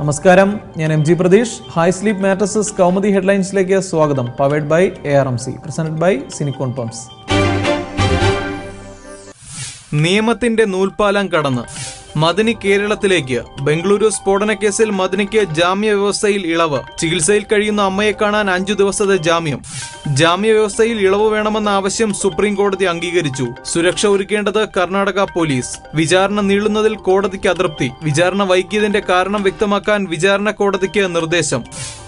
നമസ്കാരം. ഞാൻ M G Pratheesh. Hi sleep mattresses Kaumudi ഹെഡ്ലൈൻസിലേക്ക് സ്വാഗതം. Powered by A R M C presented by സിനിക്കോൺ pumps നിയമത്തിന്റെ നൂൽപാലം കടന്ന്. മദനി കേരളത്തിലേക്ക്. ബംഗളൂരു സ്ഫോടന കേസിൽ മദനിക്ക് ജാമ്യ വ്യവസ്ഥയിൽ ഇളവ്. ചികിത്സയിൽ കഴിയുന്ന അമ്മയെ കാണാൻ അഞ്ചു ദിവസത്തെ ജാമ്യം. ജാമ്യ വ്യവസ്ഥയിൽ ഇളവ് വേണമെന്ന ആവശ്യം സുപ്രീം കോടതി അംഗീകരിച്ചു. സുരക്ഷ ഒരുക്കേണ്ടത് കർണാടക പോലീസ്. വിചാരണ നീളുന്നതിൽ കോടതിക്ക് അതൃപ്തി. വിചാരണ വൈകിയതിന്റെ കാരണം വ്യക്തമാക്കാൻ വിചാരണ കോടതിക്ക് നിർദ്ദേശം.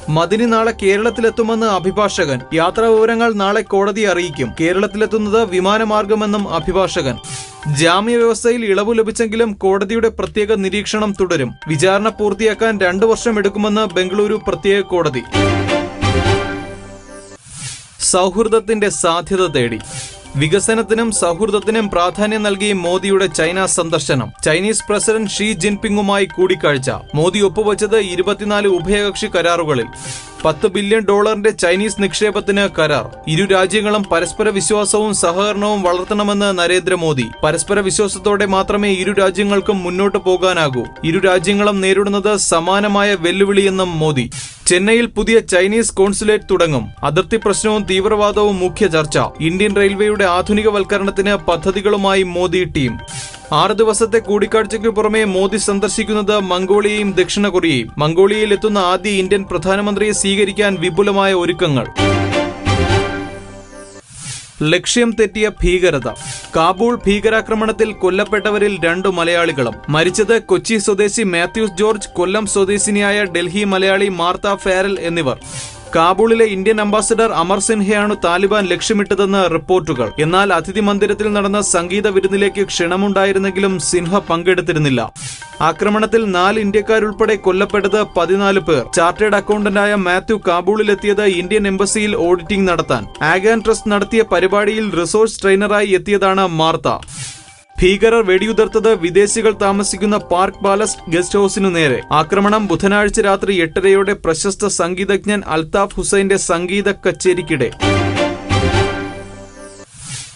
മദിനി നാളെ കേരളത്തിലെത്തുമെന്ന് അഭിഭാഷകൻ. യാത്രാ വിവരങ്ങൾ നാളെ കോടതി അറിയിക്കും. കേരളത്തിലെത്തുന്നത് വിമാനമാർഗമെന്നും അഭിഭാഷകൻ. ജാമ്യ വ്യവസ്ഥയിൽ ഇളവ് ലഭിച്ചെങ്കിലും കോടതിയുടെ പ്രത്യേക നിരീക്ഷണം തുടരും. വിചാരണ പൂർത്തിയാക്കാൻ രണ്ടു വർഷം എടുക്കുമെന്ന് ബംഗളൂരു പ്രത്യേക കോടതി. സൗഹൃദത്തിന്റെ സാധ്യത തേടി. വികസനത്തിനും സൗഹൃദത്തിനും പ്രാധാന്യം നൽകി മോദിയുടെ ചൈന സന്ദർശനം. ചൈനീസ് പ്രസിഡന്റ് ഷീ ജിൻപിങ്ങുമായി കൂടിക്കാഴ്ച. മോദി ഒപ്പുവച്ചത് ഇരുപത്തിനാല് ഉഭയകക്ഷി കരാറുകളിൽ. പത്ത് ബില്യൺ ഡോളറിന്റെ ചൈനീസ് നിക്ഷേപത്തിന് കരാർ. ഇരു രാജ്യങ്ങളും പരസ്പര വിശ്വാസവും സഹകരണവും വളർത്തണമെന്ന് നരേന്ദ്രമോദി. പരസ്പര വിശ്വാസത്തോടെ മാത്രമേ ഇരു രാജ്യങ്ങൾക്കും മുന്നോട്ട് പോകാനാകൂ. ഇരു രാജ്യങ്ങളും നേരിടുന്നത് സമാനമായ വെല്ലുവിളിയെന്നും മോദി. ചെന്നൈയിൽ പുതിയ ചൈനീസ് കോൺസുലേറ്റ് തുടങ്ങും. അതിർത്തി പ്രശ്നവും തീവ്രവാദവും മുഖ്യ ചർച്ച. ഇന്ത്യൻ റെയിൽവേയുടെ ആധുനികവൽക്കരണത്തിന് പദ്ധതികളുമായി മോദി ടീം. ആറ് ദിവസത്തെ കൂടിക്കാഴ്ചയ്ക്ക് പുറമെ മോദി സന്ദർശിക്കുന്നത് മംഗോളിയയും ദക്ഷിണ കൊറിയയും. മംഗോളിയയിൽ എത്തുന്ന ആദ്യ ഇന്ത്യൻ പ്രധാനമന്ത്രിയെ സ്വീകരിക്കാൻ വിപുലമായ ഒരുക്കങ്ങൾ. ലക്ഷ്യം തെറ്റിയ ഭീകരത. കാബൂൾ ഭീകരാക്രമണത്തിൽ കൊല്ലപ്പെട്ടവരിൽ രണ്ടു മലയാളികളും. മരിച്ചത് കൊച്ചി സ്വദേശി മാത്യൂസ് ജോർജ് കൊല്ലം സ്വദേശിനിയായ ഡൽഹി മലയാളി മാർത്ത ഫാരൽ എന്നിവർ. കാബൂളിലെ ഇന്ത്യൻ അംബാസിഡർ അമർ സിൻഹയാണ് താലിബാൻ ലക്ഷ്യമിട്ടതെന്ന് റിപ്പോർട്ടുകൾ. എന്നാൽ അതിഥി മന്ദിരത്തിൽ നടന്ന സംഗീത വിരുന്നിലേക്ക് ക്ഷണമുണ്ടായിരുന്നെങ്കിലും സിൻഹ പങ്കെടുത്തിരുന്നില്ല. ആക്രമണത്തിൽ നാല് ഇന്ത്യക്കാരുൾപ്പെടെ കൊല്ലപ്പെട്ടത് പതിനാല് പേർ. ചാർട്ടേഡ് അക്കൗണ്ടന്റായ മാത്യു കാബൂളിലെത്തിയത് ഇന്ത്യൻ എംബസിയിൽ ഓഡിറ്റിംഗ് നടത്താൻ. ആഗാൻ ട്രസ്റ്റ് നടത്തിയ പരിപാടിയിൽ റിസോഴ്സ് ട്രെയിനറായി എത്തിയതാണ് മാർത്ത. ഭീകരർ വെടിയുതിർത്തത് വിദേശികൾ താമസിക്കുന്ന പാർക്ക് പാലസ് ഗസ്റ്റ് ഹൌസിനു നേരെ. ആക്രമണം ബുധനാഴ്ച രാത്രി എട്ടരയോടെ പ്രശസ്ത സംഗീതജ്ഞൻ അൽതാഫ് ഹുസൈന്റെ സംഗീത കച്ചേരിക്കിടെ.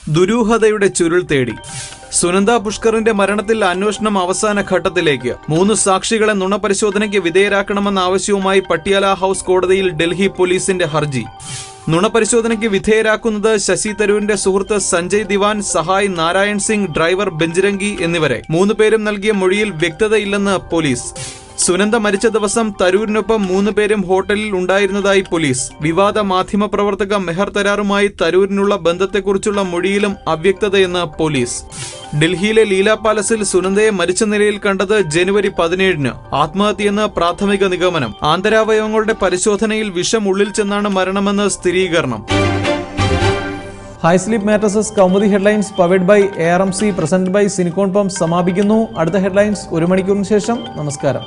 ദുരൂഹതയുടെ ചുരുൾ തേടി. സുനന്ദ പുഷ്കറിന്റെ മരണത്തിൽ അന്വേഷണം അവസാന ഘട്ടത്തിലേക്ക്. മൂന്ന് സാക്ഷികളെ നുണപരിശോധനയ്ക്ക് വിധേയരാക്കണമെന്ന ആവശ്യവുമായി പട്ടിയാല ഹൌസ് കോടതിയിൽ ഡൽഹി പോലീസിന്റെ ഹർജി. നുണപരിശോധനയ്ക്ക് വിധേയരാക്കുന്നത് ശശി തരൂരിന്റെ സുഹൃത്ത് സഞ്ജയ് ദിവാൻ സഹായ് നാരായൺ സിംഗ് ഡ്രൈവർ ബെഞ്ചിരംഗി എന്നിവരെ. മൂന്നുപേരും നൽകിയ മൊഴിയിൽ വ്യക്തതയില്ലെന്ന് പോലീസ്. സുനന്ദ മരിച്ച ദിവസം തരൂരിനൊപ്പം മൂന്ന് പേരും ഹോട്ടലിൽ ഉണ്ടായിരുന്നതായി പോലീസ്. വിവാദ മാധ്യമ പ്രവർത്തക മെഹർ തരാറുമായി തരൂരിനുള്ള ബന്ധത്തെക്കുറിച്ചുള്ള മൊഴിയിലും അവ്യക്തതയെന്ന് പോലീസ്. ഡൽഹിയിലെ ലീല പാലസിൽ സുനന്ദയെ മരിച്ച നിലയിൽ കണ്ടത് ജനുവരി പതിനേഴിന്. ആത്മഹത്യയെന്ന് പ്രാഥമിക നിഗമനം. ആന്തരാവയവങ്ങളുടെ പരിശോധനയിൽ വിഷം ഉള്ളിൽ ചെന്നാണ് മരണമെന്ന് സ്ഥിരീകരണം. Hi sleep mattresses Kaumudi headlines powered by A R M C present by സിനിക്കോൺ pump സമാപിക്കുന്നു. അടുത്ത ഹെഡ്ലൈൻസ് ഒരു മണിക്കൂറിന് ശേഷം. നമസ്കാരം.